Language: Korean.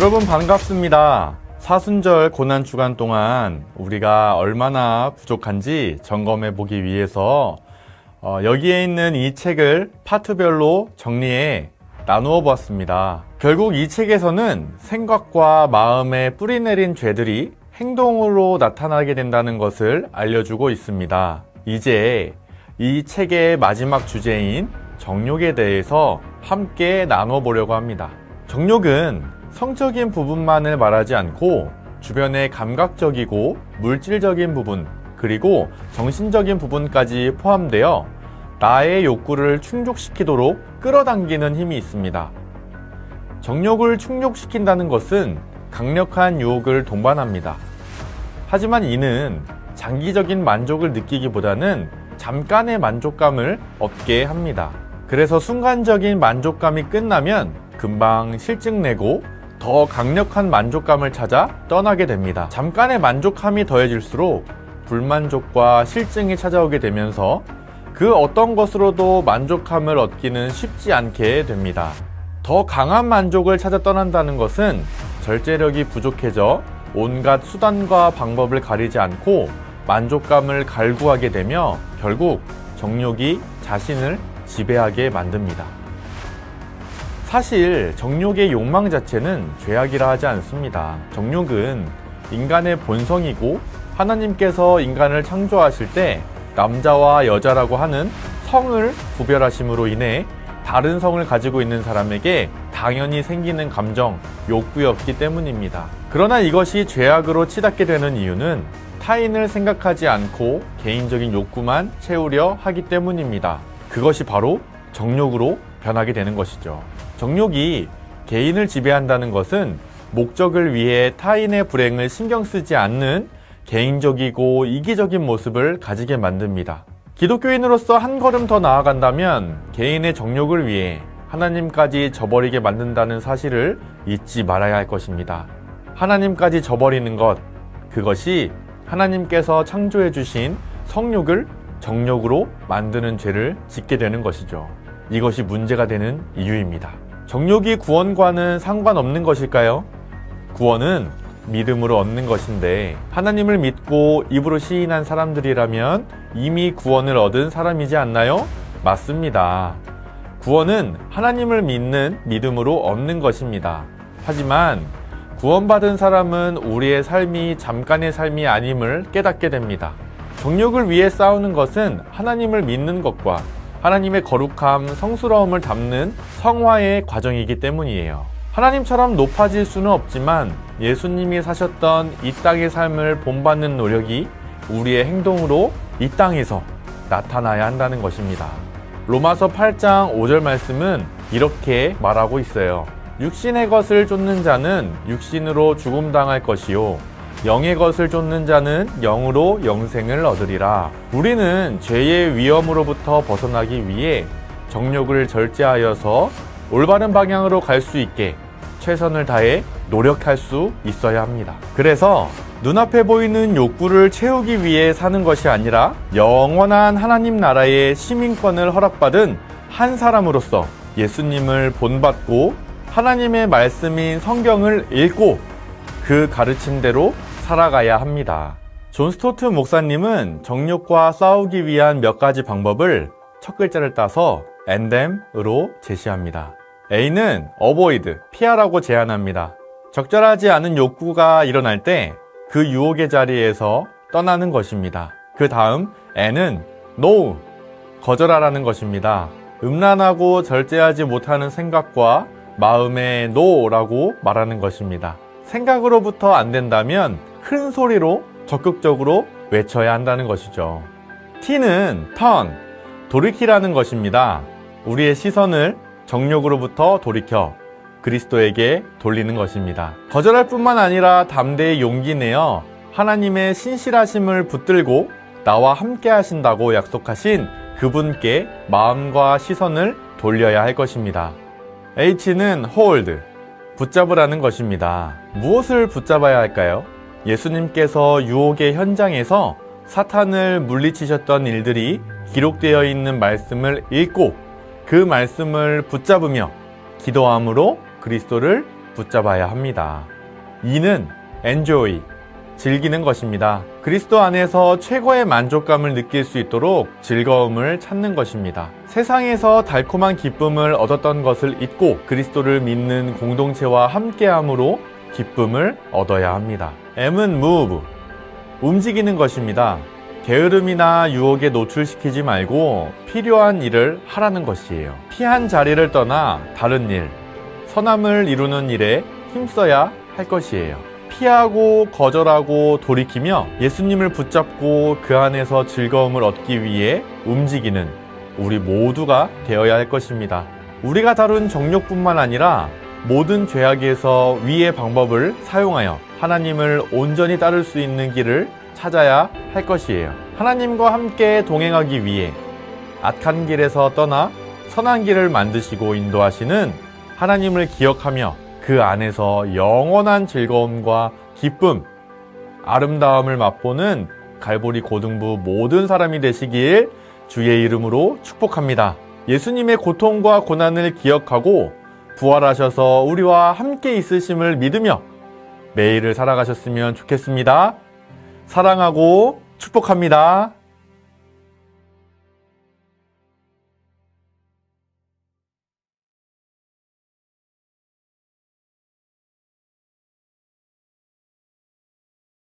여러분 반갑습니다. 사순절 고난 주간 동안 우리가 얼마나 부족한지 점검해 보기 위해서 어, 여기에 있는 이 책을 파트별로 정리해 나누어 보았습니다. 결국 이 책에서는 생각과 마음에 뿌리내린 죄들이 행동으로 나타나게 된다는 것을 알려주고 있습니다. 이제 이 책의 마지막 주제인 정욕에 대해서 함께 나눠 보려고 합니다. 정욕은 성적인 부분만을 말하지 않고 주변의 감각적이고 물질적인 부분, 그리고 정신적인 부분까지 포함되어 나의 욕구를 충족시키도록 끌어당기는 힘이 있습니다. 정욕을 충족시킨다는 것은 강력한 유혹을 동반합니다. 하지만 이는 장기적인 만족을 느끼기보다는 잠깐의 만족감을 얻게 합니다. 그래서 순간적인 만족감이 끝나면 금방 실증내고 더 강력한 만족감을 찾아 떠나게 됩니다. 잠깐의 만족함이 더해질수록 불만족과 실증이 찾아오게 되면서 그 어떤 것으로도 만족함을 얻기는 쉽지 않게 됩니다. 더 강한 만족을 찾아 떠난다는 것은 절제력이 부족해져 온갖 수단과 방법을 가리지 않고 만족감을 갈구하게 되며 결국 정욕이 자신을 지배하게 만듭니다. 사실 정욕의 욕망 자체는 죄악이라 하지 않습니다. 정욕은 인간의 본성이고 하나님께서 인간을 창조하실 때 남자와 여자라고 하는 성을 구별하심으로 인해 다른 성을 가지고 있는 사람에게 당연히 생기는 감정, 욕구였기 때문입니다. 그러나 이것이 죄악으로 치닫게 되는 이유는 타인을 생각하지 않고 개인적인 욕구만 채우려 하기 때문입니다. 그것이 바로 정욕으로 변하게 되는 것이죠. 정욕이 개인을 지배한다는 것은 목적을 위해 타인의 불행을 신경 쓰지 않는 개인적이고 이기적인 모습을 가지게 만듭니다. 기독교인으로서 한 걸음 더 나아간다면 개인의 정욕을 위해 하나님까지 저버리게 만든다는 사실을 잊지 말아야 할 것입니다. 하나님까지 저버리는 것, 그것이 하나님께서 창조해 주신 성욕을 정욕으로 만드는 죄를 짓게 되는 것이죠. 이것이 문제가 되는 이유입니다. 정욕이 구원과는 상관없는 것일까요? 구원은 믿음으로 얻는 것인데 하나님을 믿고 입으로 시인한 사람들이라면 이미 구원을 얻은 사람이지 않나요? 맞습니다. 구원은 하나님을 믿는 믿음으로 얻는 것입니다. 하지만 구원받은 사람은 우리의 삶이 잠깐의 삶이 아님을 깨닫게 됩니다. 정욕을 위해 싸우는 것은 하나님을 믿는 것과 하나님의 거룩함, 성스러움을 담는 성화의 과정이기 때문이에요. 하나님처럼 높아질 수는 없지만 예수님이 사셨던 이 땅의 삶을 본받는 노력이 우리의 행동으로 이 땅에서 나타나야 한다는 것입니다. 로마서 8장 5절 말씀은 이렇게 말하고 있어요. 육신의 것을 쫓는 자는 육신으로 죽음당할 것이요. 영의 것을 쫓는 자는 영으로 영생을 얻으리라. 우리는 죄의 위험으로부터 벗어나기 위해 정욕을 절제하여서 올바른 방향으로 갈 수 있게 최선을 다해 노력할 수 있어야 합니다. 그래서 눈앞에 보이는 욕구를 채우기 위해 사는 것이 아니라 영원한 하나님 나라의 시민권을 허락받은 한 사람으로서 예수님을 본받고 하나님의 말씀인 성경을 읽고 그 가르침대로 살아가야 합니다. 존 스토트 목사님은 정욕과 싸우기 위한 몇 가지 방법을 첫 글자를 따서 endem으로 제시합니다. A는 avoid, 피하라고 제안합니다. 적절하지 않은 욕구가 일어날 때 그 유혹의 자리에서 떠나는 것입니다. 그 다음 N은 no, 거절하라는 것입니다. 음란하고 절제하지 못하는 생각과 마음의 no라고 말하는 것입니다. 생각으로부터 안 된다면 큰 소리로 적극적으로 외쳐야 한다는 것이죠. T는 turn, 돌이키라는 것입니다. 우리의 시선을 정욕으로부터 돌이켜 그리스도에게 돌리는 것입니다. 거절할 뿐만 아니라 담대히 용기 내어 하나님의 신실하심을 붙들고 나와 함께 하신다고 약속하신 그분께 마음과 시선을 돌려야 할 것입니다. H는 hold, 붙잡으라는 것입니다. 무엇을 붙잡아야 할까요? 예수님께서 유혹의 현장에서 사탄을 물리치셨던 일들이 기록되어 있는 말씀을 읽고 그 말씀을 붙잡으며 기도함으로 그리스도를 붙잡아야 합니다. 2는 enjoy, 즐기는 것입니다. 그리스도 안에서 최고의 만족감을 느낄 수 있도록 즐거움을 찾는 것입니다. 세상에서 달콤한 기쁨을 얻었던 것을 잊고 그리스도를 믿는 공동체와 함께함으로 기쁨을 얻어야 합니다. M은 move, 움직이는 것입니다. 게으름이나 유혹에 노출시키지 말고 필요한 일을 하라는 것이에요. 피한 자리를 떠나 다른 일, 선함을 이루는 일에 힘써야 할 것이에요. 피하고 거절하고 돌이키며 예수님을 붙잡고 그 안에서 즐거움을 얻기 위해 움직이는 우리 모두가 되어야 할 것입니다. 우리가 다룬 정욕뿐만 아니라 모든 죄악에서 위의 방법을 사용하여 하나님을 온전히 따를 수 있는 길을 찾아야 할 것이에요. 하나님과 함께 동행하기 위해 악한 길에서 떠나 선한 길을 만드시고 인도하시는 하나님을 기억하며 그 안에서 영원한 즐거움과 기쁨, 아름다움을 맛보는 갈보리 고등부 모든 사람이 되시길 주의 이름으로 축복합니다. 예수님의 고통과 고난을 기억하고 부활하셔서 우리와 함께 있으심을 믿으며 매일을 살아가셨으면 좋겠습니다. 사랑하고 축복합니다.